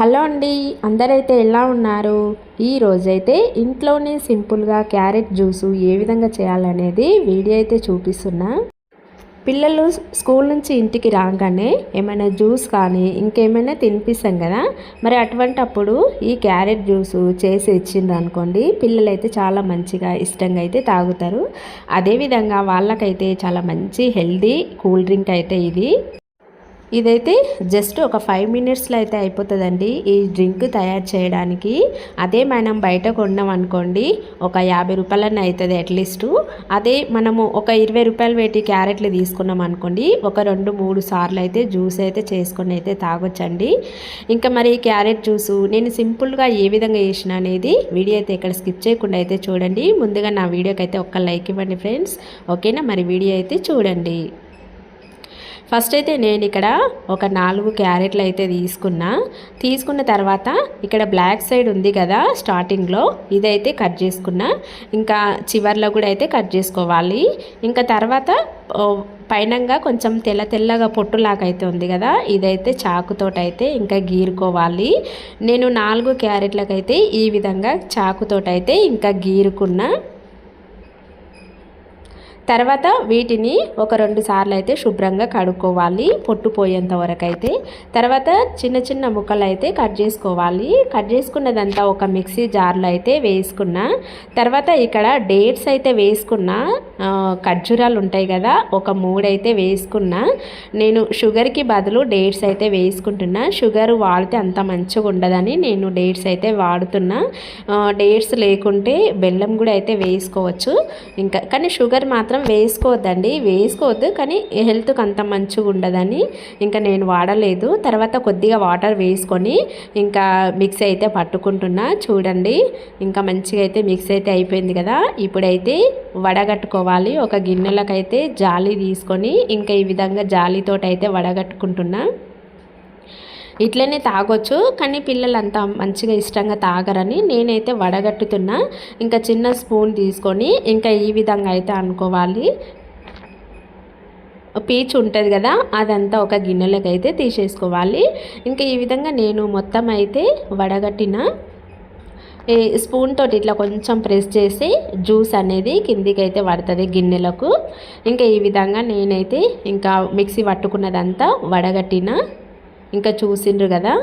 Hello అండి అందరైతే ఎలా ఉన్నారు? ఈ రోజైతే ఇంట్లోనే సింపుల్గా క్యారెట్ జ్యూసు ఏ విధంగా చేయాలనేది వీడియో అయితే చూపిస్తున్నా. పిల్లలు స్కూల్ నుంచి ఇంటికి రాగానే ఏమైనా జ్యూస్ కానీ ఇంకేమైనా తినిపిస్తాం కదా మరి అటువంటి అప్పుడు ఈ క్యారెట్ జ్యూసు చేసి ఇచ్చిండ్రు అనుకోండి పిల్లలు అయితే చాలా మంచిగా ఇష్టంగా అయితే తాగుతారు. అదేవిధంగా వాళ్ళకైతే చాలా మంచి హెల్దీ కూల్ డ్రింక్ అయితే ఇది. ఇదైతే జస్ట్ ఒక ఫైవ్ మినిట్స్లో అయితే అయిపోతుందండి ఈ డ్రింక్ తయారు చేయడానికి. అదే మనం బయట కొన్నాం అనుకోండి ఒక యాభై రూపాయలన్న అవుతుంది అట్లీస్ట్ అదే మనము ఒక ఇరవై రూపాయలు పెట్టి క్యారెట్లు తీసుకున్నాం అనుకోండి ఒక రెండు మూడు సార్లు అయితే జ్యూస్ అయితే చేసుకొని అయితే తాగొచ్చండి. ఇంకా మరి క్యారెట్ జ్యూసు నేను సింపుల్గా ఏ విధంగా చేసిన అనేది వీడియో అయితే ఇక్కడ స్కిప్ చేయకుండా అయితే చూడండి. ముందుగా నా వీడియోకి అయితే ఒక్క లైక్ ఇవ్వండి ఫ్రెండ్స్. ఓకేనా? మరి వీడియో అయితే చూడండి. ఫస్ట్ అయితే నేను ఇక్కడ ఒక నాలుగు క్యారెట్లు అయితే తీసుకున్నా. తీసుకున్న తర్వాత ఇక్కడ బ్లాక్ సైడ్ ఉంది కదా స్టార్టింగ్లో ఇదైతే కట్ చేసుకున్నా. ఇంకా చివర్లో కూడా అయితే కట్ చేసుకోవాలి. ఇంకా తర్వాత పైనంగా కొంచెం తెల్ల తెల్లగా పొట్టులాగా అయితే ఉంది కదా ఇదైతే చాకుతోటైతే ఇంకా గీరుకోవాలి. నేను నాలుగు క్యారెట్లకైతే ఈ విధంగా చాకుతోటైతే ఇంకా గీరుకున్నా. తర్వాత వీటిని ఒక రెండు సార్లు అయితే శుభ్రంగా కడుక్కోవాలి పొట్టు పోయేంత వరకు అయితే తర్వాత చిన్న చిన్న ముక్కలు అయితే కట్ చేసుకోవాలి. కట్ చేసుకున్నదంతా ఒక మిక్సీ జార్లో అయితే వేసుకున్నా. తర్వాత ఇక్కడ డేట్స్ అయితే వేసుకున్నా. ఖర్జూరాలు ఉంటాయి కదా ఒక మూడైతే వేసుకున్నా. నేను షుగర్కి బదులు డేట్స్ అయితే వేసుకుంటున్నా. షుగర్ వాడితే అంత మంచిగా ఉండదని నేను డేట్స్ అయితే వాడుతున్నా. డేట్స్ లేకుంటే బెల్లం కూడా అయితే వేసుకోవచ్చు. ఇంకా కానీ షుగర్ మాత్రం మాత్రం వేసుకోవద్దండి. వేసుకోవద్దు కానీ హెల్త్కి అంత మంచిగా ఉండదని ఇంకా నేను వాడలేదు. తర్వాత కొద్దిగా వాటర్ వేసుకొని ఇంకా మిక్స్ అయితే పట్టుకుంటున్నా. చూడండి ఇంకా మంచిగా అయితే మిక్స్ అయితే అయిపోయింది కదా. ఇప్పుడైతే వడగట్టుకోవాలి. ఒక గిన్నెలకైతే జాలి తీసుకొని ఇంకా ఈ విధంగా జాలితోటి అయితే వడగట్టుకుంటున్నా. ఇట్లనే తాగొచ్చు కానీ పిల్లలంతా మంచిగా ఇష్టంగా తాగరని నేనైతే వడగట్టుతున్నా. ఇంకా చిన్న స్పూన్ తీసుకొని ఇంకా ఈ విధంగా అయితే అనుకోవాలి. పీచు ఉంటుంది కదా అదంతా ఒక గిన్నెలోకి అయితే తీసేసుకోవాలి. ఇంకా ఈ విధంగా నేను మొత్తం అయితే వడగట్టిన. స్పూన్ తోటి ఇట్లా కొంచెం ప్రెస్ చేసి జ్యూస్ అనేది కిందికి అయితే పడుతుంది గిన్నెలకు. ఇంకా ఈ విధంగా నేనైతే ఇంకా మిక్సీ పట్టుకున్నదంతా వడగట్టిన. ఇంకా చూసిండ్రు కదా?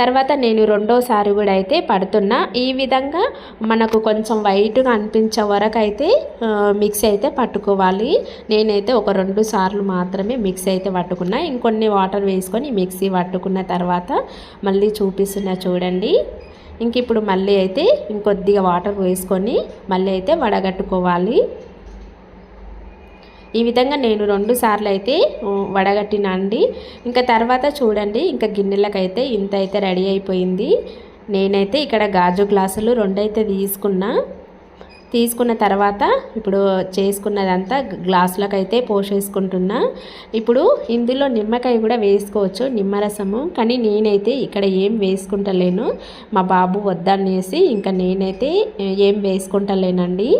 తర్వాత నేను రెండోసారి కూడా అయితే పడుతున్నా. ఈ విధంగా మనకు కొంచెం వైట్గా అనిపించే వరకు అయితే మిక్స్ అయితే పట్టుకోవాలి. నేనైతే ఒక రెండు సార్లు మాత్రమే మిక్స్ అయితే పట్టుకున్నా. ఇంకొన్ని వాటర్ వేసుకొని మిక్సీ పట్టుకున్న తర్వాత మళ్ళీ చూపిస్తున్నా చూడండి. ఇంక ఇప్పుడు మళ్ళీ అయితే ఇంకొద్దిగా వాటర్ వేసుకొని మళ్ళీ అయితే వడగట్టుకోవాలి. ఈ విధంగా నేను రెండు సార్లు అయితే వడగట్టినండి. ఇంకా తర్వాత చూడండి ఇంకా గిన్నెలకైతే ఇంత అయితే రెడీ అయిపోయింది. నేనైతే ఇక్కడ గాజు గ్లాసులు రెండైతే తీసుకున్నా. తీసుకున్న తర్వాత ఇప్పుడు చేసుకున్నదంతా గ్లాసులకు అయితే పోసేసుకుంటున్నా. ఇప్పుడు ఇందులో నిమ్మకాయ కూడా వేసుకోవచ్చు నిమ్మరసము. కానీ నేనైతే ఇక్కడ ఏం వేసుకుంటలేను. మా బాబు వద్దనేసి ఇంకా నేనైతే ఏం వేసుకుంటలేనండి.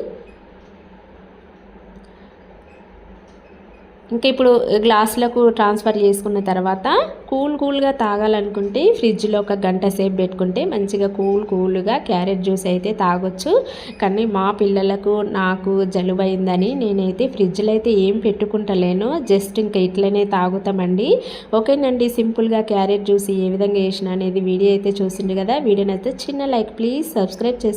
ఇంకా ఇప్పుడు గ్లాసులకు ట్రాన్స్ఫర్ చేసుకున్న తర్వాత కూల్ కూల్గా తాగాలనుకుంటే ఫ్రిడ్జ్లో ఒక గంట సేపు పెట్టుకుంటే మంచిగా కూల్ కూల్గా క్యారెట్ జ్యూస్ అయితే తాగొచ్చు. కానీ మా పిల్లలకు నాకు జలుబైందని నేనైతే ఫ్రిడ్జ్లో అయితే ఏం పెట్టుకుంటలేను. జస్ట్ ఇంకా ఇట్లనే తాగుతామండి. ఓకేనండి సింపుల్గా క్యారెట్ జ్యూస్ ఏ విధంగా వేసిన అనేది వీడియో అయితే చూసిండు కదా. వీడియోనైతే చిన్న లైక్ ప్లీజ్ సబ్స్క్రైబ్ చేసుకో